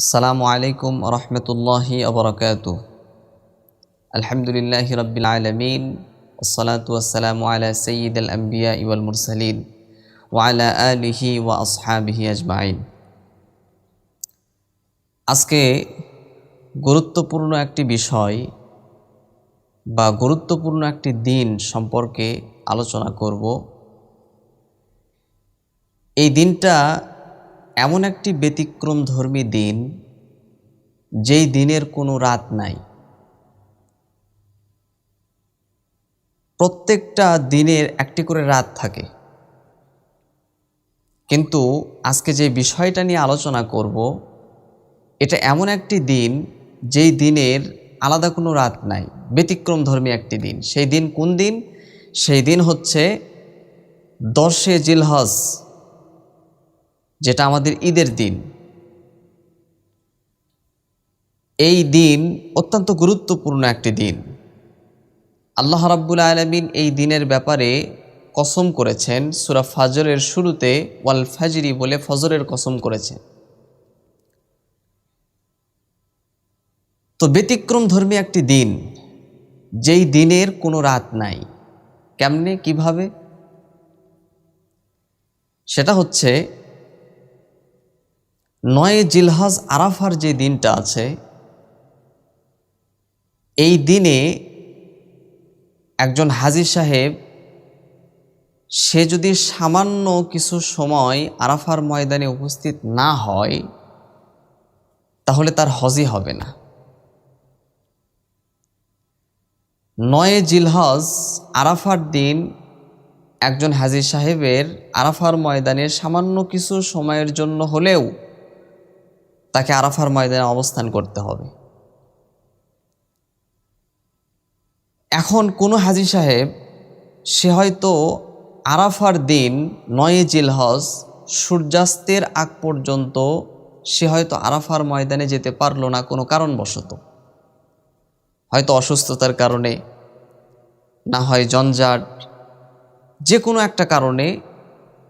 আসসালামু আলাইকুম রহমতুল্লাহি আবরকাত আলহামদুলিল্লাহ রবিল আলমিন ওসলাতু আসসালামু আলা সঈদ আল আম্বিয়া ইউল মুরসালিন ওয়ালা আলিহি ওয়া আসহাবিহি আজমাইন। আজকে গুরুত্বপূর্ণ একটি বিষয় বা গুরুত্বপূর্ণ একটি দিন সম্পর্কে আলোচনা করব। এই দিনটা এমন একটি ব্যতিক্রম ধর্মী দিন, যেই দিনের কোনো রাত নাই। প্রত্যেকটা দিনের একটি করে রাত থাকে। কিন্তু আজকে যে বিষয়টা নিয়ে আলোচনা করব, এটা এমন একটি দিন, যেই দিনের আলাদা কোনো রাত নাই, ব্যতিক্রম ধর্মী একটি দিন। সেই দিন কোন দিন? সেই দিন হচ্ছে দশে জিলহজ। যেটা আমাদের ঈদের দিন। এই দিন অত্যন্ত গুরুত্বপূর্ণ একটি দিন। আল্লাহ রাব্বুল আলমিন এই দিনের ব্যাপারে কসম করেছেন, সুরা ফাজরের শুরুতে ওয়াল ফাজরি বলে ফজরের কসম করেছেন। তো ব্যতিক্রম ধর্মী একটি দিন, যেই দিনের কোনো রাত নাই। কেমনে, কীভাবে? সেটা হচ্ছে নয় জিলহাজ আরাফার যে দিনটা আছে, এই দিনে একজন হাজি সাহেব, সে যদি সামান্য কিছু সময় আরাফার ময়দানে উপস্থিত না হয়, তাহলে তার হজই হবে না। নয় জিলহজ আরাফার দিন একজন হাজি সাহেবের আরাফার ময়দানে সামান্য কিছু সময়ের জন্য হলেও তাকে আরাফার ময়দানে অবস্থান করতে হবে। এখন কোনো হাজি সাহেব, সে হয়তো আরাফার দিন নয় জিলহজ সূর্যাস্তের আগ পর্যন্ত সে হয়তো আরাফার ময়দানে যেতে পারল না কোনো কারণবশত। হয়তো অসুস্থতার কারণে, না হয় জঞ্জাট, যে কোনো একটা কারণে,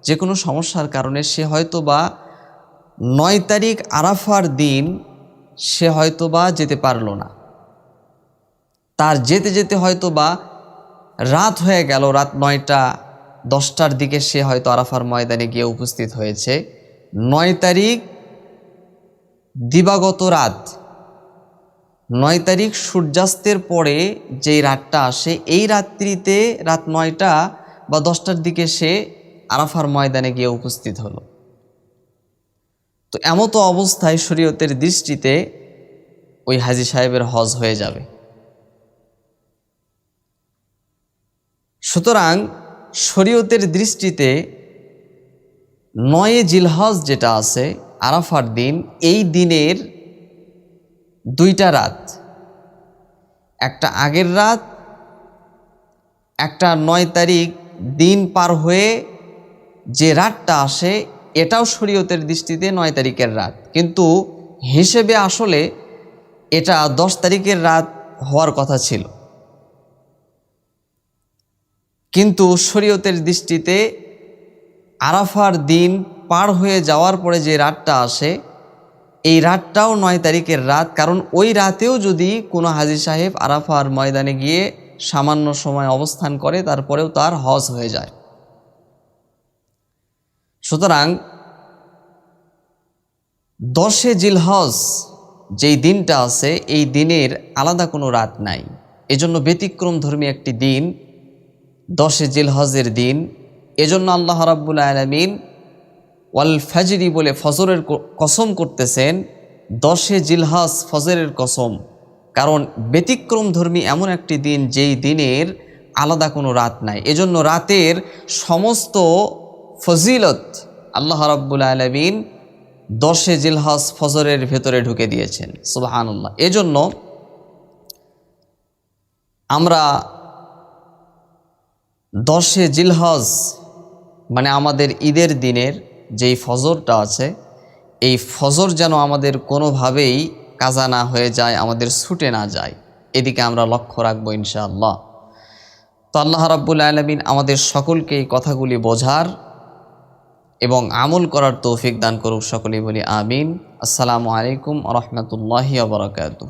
যে কোনো সমস্যার কারণে সে হয়তো বা নয় তারিখ আরাফার দিন সে হয়তো বা যেতে পারল না। তার যেতে যেতে হয়তো বা রাত হয়ে গেল, রাত নয়টা, দশটার দিকে সে হয়তো আরাফার ময়দানে গিয়ে উপস্থিত হয়েছে। নয় তারিখ দিবাগত রাত। নয় তারিখ সূর্যাস্তের পরে যেই রাতটা আসে, এই রাত্রিতে রাত নয়টা বা দশটার দিকে সে আরাফার ময়দানে গিয়ে উপস্থিত হলো। তো এমতো অবস্থায় শরীয়তের দৃষ্টিতে ওই হাজি সাহেবের হজ হয়ে যাবে। সুতরাং শরীয়তের দৃষ্টিতে নয়ে জিলহজ যেটা আছে, আরাফার দিন, এই দিনের দুইটা রাত। একটা আগের রাত, একটা নয় তারিখ দিন পার হয়ে যে রাতটা আসে এটাও শরীয়তের দৃষ্টিতে নয় তারিখের রাত। কিন্তু হিসেবে আসলে এটা দশ তারিখের রাত হওয়ার কথা ছিল। কিন্তু শরীয়তের দৃষ্টিতে আরাফার দিন পার হয়ে যাওয়ার পরে যে রাতটা আসে, এই রাতটাও নয় তারিখের রাত। কারণ ওই রাতেও যদি কোনো হাজি সাহেব আরাফার ময়দানে গিয়ে সামান্য সময় অবস্থান করে, তারপরেও তার হজ হয়ে যায়। সুতরাং দশে জিলহজ যেই দিনটা আছে, এই দিনের আলাদা কোনো রাত নাই। এজন্য ব্যতিক্রম ধর্মী একটি দিন, দশে জিলহজের দিন। এজন্য আল্লাহ রাব্বুল আলমিন ওয়াল ফাজরি বলে ফজরের কসম করতেছেন, দশে জিলহাস ফজরের কসম। কারণ ব্যতিক্রম ধর্মী এমন একটি দিন যেই দিনের আলাদা কোনো রাত নাই। এজন্য রাতের সমস্ত ফজিলত আল্লাহ রাব্বুল আলমিন দশে জিলহাস ফজরের ভেতরে ঢুকে দিয়েছেন, সুবাহানুল্লাহ। এজন্য আমরা দশে জিলহজ মানে আমাদের ঈদের দিনের যেই ফজরটা আছে, এই ফজর যেন আমাদের কোনোভাবেই কাজা না হয়ে যায়, আমাদের ছুটে না যায়, এদিকে আমরা লক্ষ্য রাখব ইনশাআল্লাহ। তো আল্লাহ রাব্বুল আলমিন আমাদের সকলকে এই কথাগুলি বোঝার এবং আমল করার তৌফিক দান করুক সকলেই বলি আমিন। আসসালামু আলাইকুম রহমতুল্লাহি আবরাকাতু